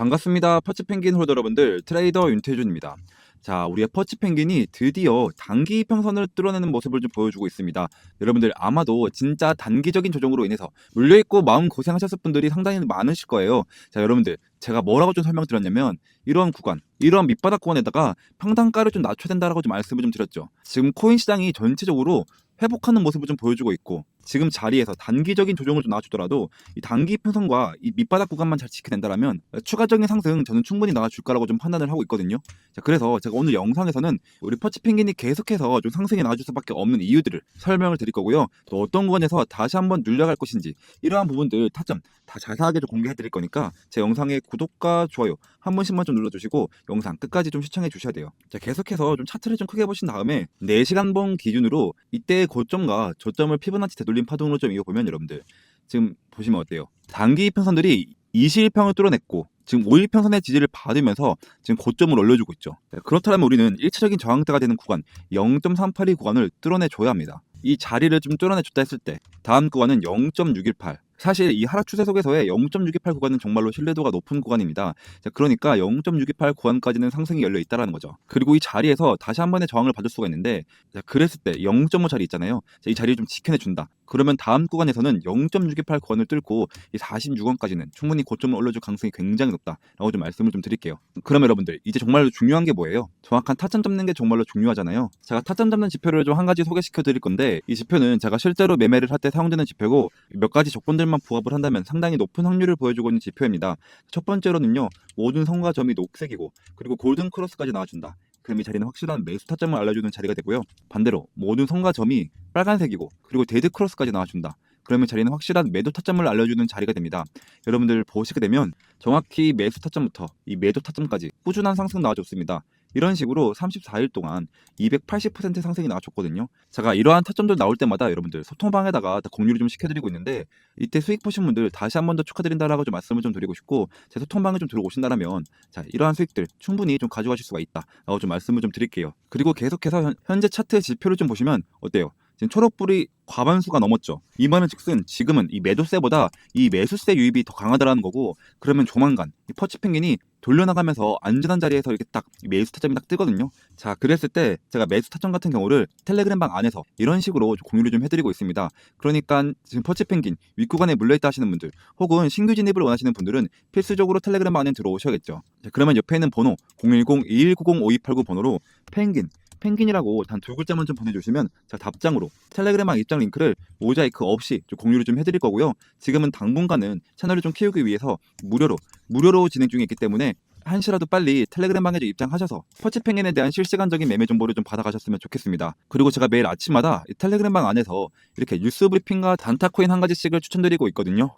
반갑습니다. 퍼치펭귄 홀더 여러분들, 트레이더 윤태준입니다. 자, 우리의 퍼치펭귄이 드디어 단기 평선을 뚫어내는 모습을 좀 보여주고 있습니다. 여러분들 아마도 진짜 단기적인 조정으로 인해서 물려있고 마음 고생하셨을 분들이 상당히 많으실 거예요. 자, 여러분들 제가 뭐라고 좀 설명드렸냐면 이런 구간, 이런 밑바닥 구간에다가 평단가를 좀 낮춰야 된다라고 좀 말씀을 좀 드렸죠. 지금 코인 시장이 전체적으로 회복하는 모습을 좀 보여주고 있고 지금 자리에서 단기적인 조정을 좀 나와주더라도 이 단기 평선과 이 밑바닥 구간만 잘 지켜낸다라면 추가적인 상승 저는 충분히 나와줄 거라고 좀 판단을 하고 있거든요. 자 그래서 제가 오늘 영상에서는 우리 퍼치 펭귄이 계속해서 좀 상승이 나와줄 수밖에 없는 이유들을 설명을 드릴 거고요. 또 어떤 구간에서 다시 한번 눌려갈 것인지 이러한 부분들 타점 다 자세하게 좀 공개해 드릴 거니까 제 영상의 구독과 좋아요 한 번씩만 좀 눌러주시고 영상 끝까지 좀 시청해 주셔야 돼요. 자 계속해서 좀 차트를 좀 크게 보신 다음에 4시간 봉 기준으로 이때의 고점과 저점을 피보나치 되돌 림 파동으로 좀 이어보면 여러분들 지금 보시면 어때요? 단기 평선들이 21평을 뚫어냈고 지금 5일평선의 지지를 받으면서 지금 고점을 올려주고 있죠. 네, 그렇다면 우리는 1차적인 저항대가 되는 구간 0.382 구간을 뚫어내줘야 합니다. 이 자리를 좀 뚫어내줬다 했을 때 다음 구간은 0.618 사실 이 하락 추세 속에서의 0.628 구간은 정말로 신뢰도가 높은 구간입니다. 자, 그러니까 0.628 구간까지는 상승이 열려 있다라는 거죠. 그리고 이 자리에서 다시 한 번의 저항을 받을 수가 있는데 자, 그랬을 때 0.5 자리 있잖아요. 자, 이 자리를 좀 지켜내 준다. 그러면 다음 구간에서는 0.628 구간을 뚫고 이 46원까지는 충분히 고점을 올려줄 가능성이 굉장히 높다라고 좀 말씀을 좀 드릴게요. 그러면 여러분들 이제 정말로 중요한 게 뭐예요? 정확한 타점 잡는 게 정말로 중요하잖아요. 제가 타점 잡는 지표를 좀 한 가지 소개시켜 드릴 건데 이 지표는 제가 실제로 매매를 할 때 사용되는 지표고 몇 가지 조건들만 부합을 한다면 상당히 높은 확률을 보여주고 있는 지표입니다. 첫 번째로는요 모든 성과점이 녹색이고 그리고 골든 크로스까지 나와준다. 그럼 이 자리는 확실한 매수 타점을 알려주는 자리가 되고요. 반대로 모든 성과점이 빨간색이고 그리고 데드 크로스까지 나와준다. 그러면 자리는 확실한 매도 타점을 알려주는 자리가 됩니다. 여러분들 보시게 되면 정확히 매수 타점부터 이 매도 타점까지 꾸준한 상승 나와줬습니다. 이런 식으로 34일 동안 280% 상승이 나와줬거든요. 제가 이러한 타점들 나올 때마다 여러분들 소통방에다가 다 공유를 좀 시켜드리고 있는데 이때 수익 보신 분들 다시 한 번 더 축하드린다라고 좀 말씀을 좀 드리고 싶고 제 소통방에 좀 들어오신다면 자 이러한 수익들 충분히 좀 가져가실 수가 있다라고 좀 말씀을 좀 드릴게요. 그리고 계속해서 현- 현재 차트 지표를 좀 보시면 어때요? 지금 초록불이 과반수가 넘었죠. 이 말은 즉슨 지금은 이 매도세보다 이 매수세 유입이 더 강하다라는 거고 그러면 조만간 이 퍼치 펭귄이 돌려나가면서 안전한 자리에서 이렇게 딱 매수 타점이 딱 뜨거든요. 자, 그랬을 때 제가 매수 타점 같은 경우를 텔레그램 방 안에서 이런 식으로 좀 공유를 좀 해드리고 있습니다. 그러니까 지금 퍼치 펭귄 윗구간에 물려있다 하시는 분들 혹은 신규 진입을 원하시는 분들은 필수적으로 텔레그램 안에 들어오셔야겠죠. 자, 그러면 옆에 있는 번호 010-2190-5289 번호로 펭귄 펭귄이라고 단 두 글자만 좀 보내주시면 제가 답장으로 텔레그램방 입장 링크를 모자이크 없이 좀 공유를 좀 해드릴 거고요. 지금은 당분간은 채널을 좀 키우기 위해서 무료로 무료로 진행 중에 있기 때문에 한시라도 빨리 텔레그램방에 좀 입장하셔서 퍼치펭귄에 대한 실시간적인 매매 정보를 좀 받아가셨으면 좋겠습니다. 그리고 제가 매일 아침마다 이 텔레그램방 안에서 이렇게 뉴스 브리핑과 단타코인 한 가지씩을 추천드리고 있거든요.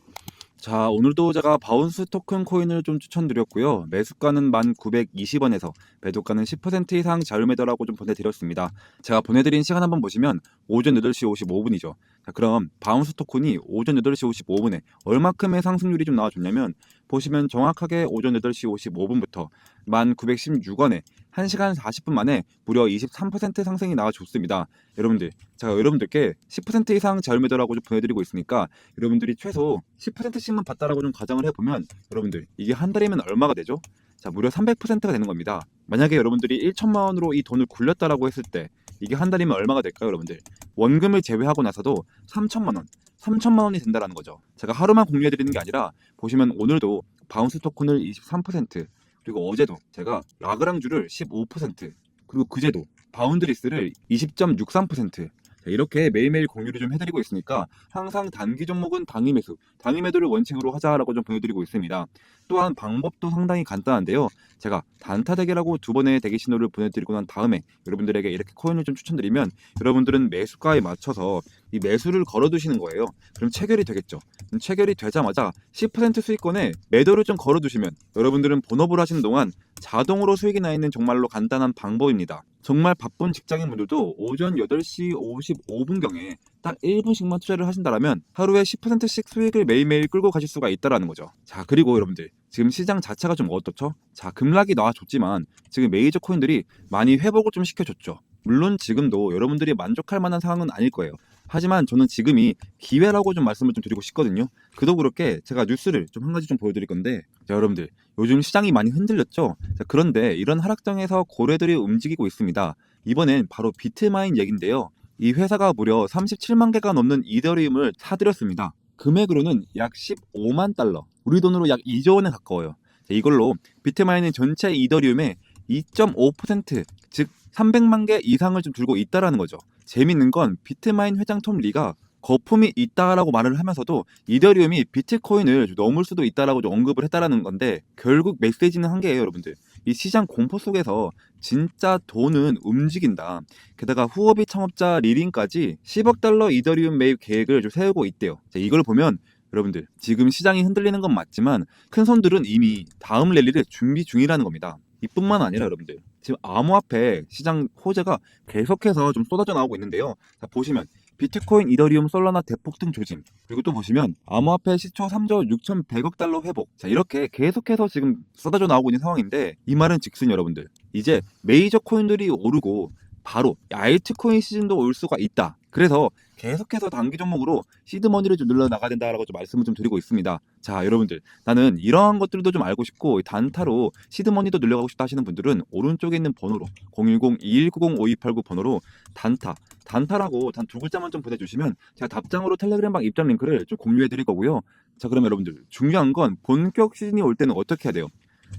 자, 오늘도 제가 바운스 토큰 코인을 좀 추천드렸고요. 매수가는 1,920원에서 매도가는 10% 이상 자유매도라고 좀 보내드렸습니다. 제가 보내드린 시간 한번 보시면 오전 8시 55분이죠. 자, 그럼 바운스 토큰이 오전 8시 55분에 얼마큼의 상승률이 좀 나와줬냐면 보시면 정확하게 오전 8시 55분부터 1,916원에 1시간 40분 만에 무려 23% 상승이 나와줬습니다. 여러분들, 제가 여러분들께 10% 이상 자유매도라고 좀 보내드리고 있으니까 여러분들이 최소 10%씩만 받다라고 좀 가정을 해보면 여러분들 이게 한 달이면 얼마가 되죠? 자, 무려 300%가 되는 겁니다. 만약에 여러분들이 1천만 원으로 이 돈을 굴렸다라고 했을 때 이게 한 달이면 얼마가 될까요, 여러분들? 원금을 제외하고 나서도 3천만 원, 3천만 원이 된다라는 거죠. 제가 하루만 공유해 드리는 게 아니라 보시면 오늘도 바운스 토큰을 23% 그리고 어제도 제가 라그랑주를 15% 그리고 그제도 바운드리스를 20.63% 이렇게 매일매일 공유를 좀 해드리고 있으니까 항상 단기 종목은 당일 매수, 당일 매도를 원칙으로 하자라고 좀 보여드리고 있습니다. 또한 방법도 상당히 간단한데요. 제가 단타 대기라고 두 번의 대기 신호를 보내드리고 난 다음에 여러분들에게 이렇게 코인을 좀 추천드리면 여러분들은 매수가에 맞춰서 이 매수를 걸어두시는 거예요. 그럼 체결이 되겠죠. 그럼 체결이 되자마자 10% 수익권에 매도를 좀 걸어두시면 여러분들은 본업을 하시는 동안 자동으로 수익이 나 있는 정말로 간단한 방법입니다. 정말 바쁜 직장인 분들도 오전 8시 55분경에 딱 1분씩만 투자를 하신다면 하루에 10%씩 수익을 매일매일 끌고 가실 수가 있다라는 거죠. 자, 그리고 여러분들 지금 시장 자체가 좀 어떻죠? 자, 급락이 나와줬지만 지금 메이저 코인들이 많이 회복을 좀 시켜줬죠. 물론 지금도 여러분들이 만족할 만한 상황은 아닐 거예요. 하지만 저는 지금이 기회라고 좀 말씀을 좀 드리고 싶거든요. 그도 그렇게 제가 뉴스를 좀 한 가지 좀 보여드릴 건데 자, 여러분들 요즘 시장이 많이 흔들렸죠. 자, 그런데 이런 하락장에서 고래들이 움직이고 있습니다. 이번엔 바로 비트마인 얘긴데요. 이 회사가 무려 37만 개가 넘는 이더리움을 사들였습니다. 금액으로는 약 15만 달러, 우리 돈으로 약 2조 원에 가까워요. 자, 이걸로 비트마인은 전체 이더리움의 2.5%, 즉 300만 개 이상을 좀 들고 있다라는 거죠. 재밌는 건 비트마인 회장 톰 리가 거품이 있다라고 말을 하면서도 이더리움이 비트코인을 좀 넘을 수도 있다라고 좀 언급을 했다라는 건데 결국 메시지는 한 개예요, 여러분들. 이 시장 공포 속에서 진짜 돈은 움직인다. 게다가 후오비 창업자 리린까지 10억 달러 이더리움 매입 계획을 좀 세우고 있대요. 자, 이걸 보면 여러분들 지금 시장이 흔들리는 건 맞지만 큰 손들은 이미 다음 랠리를 준비 중이라는 겁니다. 이뿐만 아니라 여러분들 지금 암호화폐 시장 호재가 계속해서 좀 쏟아져 나오고 있는데요. 자, 보시면 비트코인, 이더리움, 솔라나 대폭등 조짐. 그리고 또 보시면 암호화폐 시초 3조 6,100억 달러 회복. 자, 이렇게 계속해서 지금 쏟아져 나오고 있는 상황인데 이 말은 즉슨 여러분들. 이제 메이저 코인들이 오르고 바로 알트코인 시즌도 올 수가 있다. 그래서 계속해서 단기 종목으로 시드머니를 좀 늘려 나가야 된다라고 좀 말씀을 좀 드리고 있습니다. 자, 여러분들 나는 이러한 것들도 좀 알고 싶고 단타로 시드머니도 늘려가고 싶다 하시는 분들은 오른쪽에 있는 번호로 010-2190-5289 번호로 단타 단타라고 단 두 글자만 좀 보내주시면 제가 답장으로 텔레그램방 입장 링크를 좀 공유해 드릴 거고요. 자, 그러면 여러분들 중요한 건 본격 시즌이 올 때는 어떻게 해야 돼요?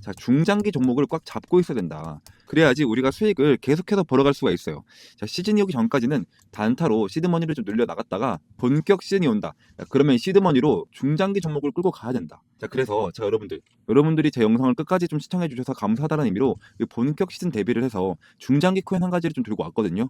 자, 중장기 종목을 꽉 잡고 있어야 된다. 그래야지 우리가 수익을 계속해서 벌어갈 수가 있어요. 자, 시즌이 오기 전까지는 단타로 시드머니를 좀 늘려 나갔다가 본격 시즌이 온다. 자, 그러면 시드머니로 중장기 종목을 끌고 가야 된다. 자, 그래서 자, 여러분들, 여러분들이 제 영상을 끝까지 좀 시청해 주셔서 감사하다는 의미로 이 본격 시즌 대비를 해서 중장기 코인 한 가지를 좀 들고 왔거든요.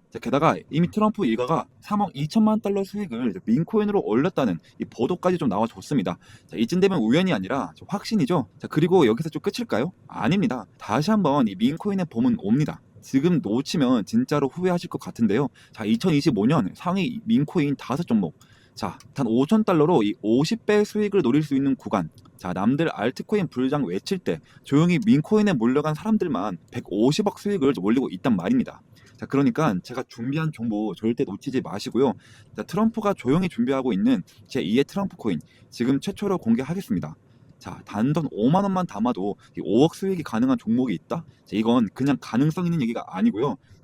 자, 게다가 이미 트럼프 일가가 3억 2천만 달러 수익을 민코인으로 올렸다는 이 보도까지 좀 나와줬습니다. 자, 이쯤 되면 우연이 아니라 좀 확신이죠. 자, 그리고 여기서 좀 끝일까요? 아닙니다. 다시 한번 이 민코인의 봄은 옵니다. 지금 놓치면 진짜로 후회하실 것 같은데요. 자, 2025년 상위 민코인 다섯 종목. 자, 단 5천 달러로 이 50배 수익을 노릴 수 있는 구간. 자, 남들 알트코인 불장 외칠 때 조용히 민코인에 몰려간 사람들만 150억 수익을 올리고 있단 말입니다. 자, 그러니까 제가 준비한 정보 절대 놓치지 마시고요. 자, 트럼프가 조용히 준비하고 있는 제 2의 트럼프 코인 지금 최초로 공개하겠습니다. 자, 단돈 5만 원만 담아도 이 5억 수익이 가능한 종목이 있다? 자, 이건 그냥 가능성 있는 얘기가 아니고요.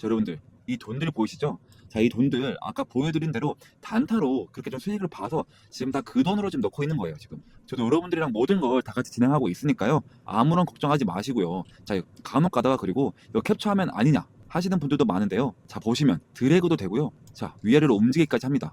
자, 여러분들 이 돈들 보이시죠? 자, 이 돈들 아까 보여드린 대로 단타로 그렇게 좀 수익을 봐서 지금 다 그 돈으로 지금 넣고 있는 거예요. 지금 저도 여러분들이랑 모든 걸 다 같이 진행하고 있으니까요. 아무런 걱정하지 마시고요. 자, 간혹 가다가 그리고 이거 캡처하면 아니냐 하시는 분들도 많은데요. 자, 보시면 드래그도 되고요. 자, 위아래로 움직이기까지 합니다.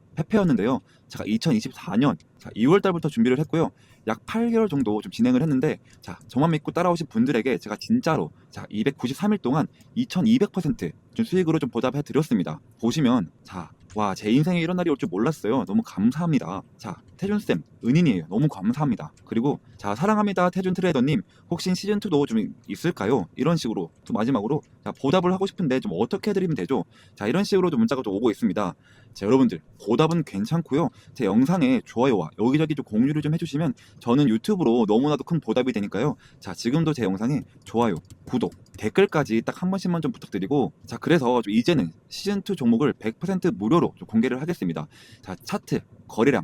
페페였는데요. 제가 2024년 자, 2월 달부터 준비를 했고요. 약 8개월 정도 좀 진행을 했는데 자, 저만 믿고 따라오신 분들에게 제가 진짜로 자, 293일 동안 2200%좀 수익으로 좀 보답해 드렸습니다. 보시면 자, 와, 제 인생에 이런 날이 올 줄 몰랐어요. 너무 감사합니다. 자, 태준쌤, 은인이에요. 너무 감사합니다. 그리고, 자, 사랑합니다. 태준 트레이더님, 혹시 시즌2도 좀 있을까요? 이런 식으로, 또 마지막으로, 자, 보답을 하고 싶은데 좀 어떻게 해드리면 되죠? 자, 이런 식으로 좀 문자가 좀 오고 있습니다. 자, 여러분들, 보답은 괜찮고요. 제 영상에 좋아요와 여기저기 좀 공유를 좀 해주시면 저는 유튜브로 너무나도 큰 보답이 되니까요. 자, 지금도 제 영상에 좋아요, 구독, 댓글까지 딱 한 번씩만 좀 부탁드리고 자 그래서 좀 이제는 시즌2 종목을 100% 무료로 좀 공개를 하겠습니다 자 차트 거래량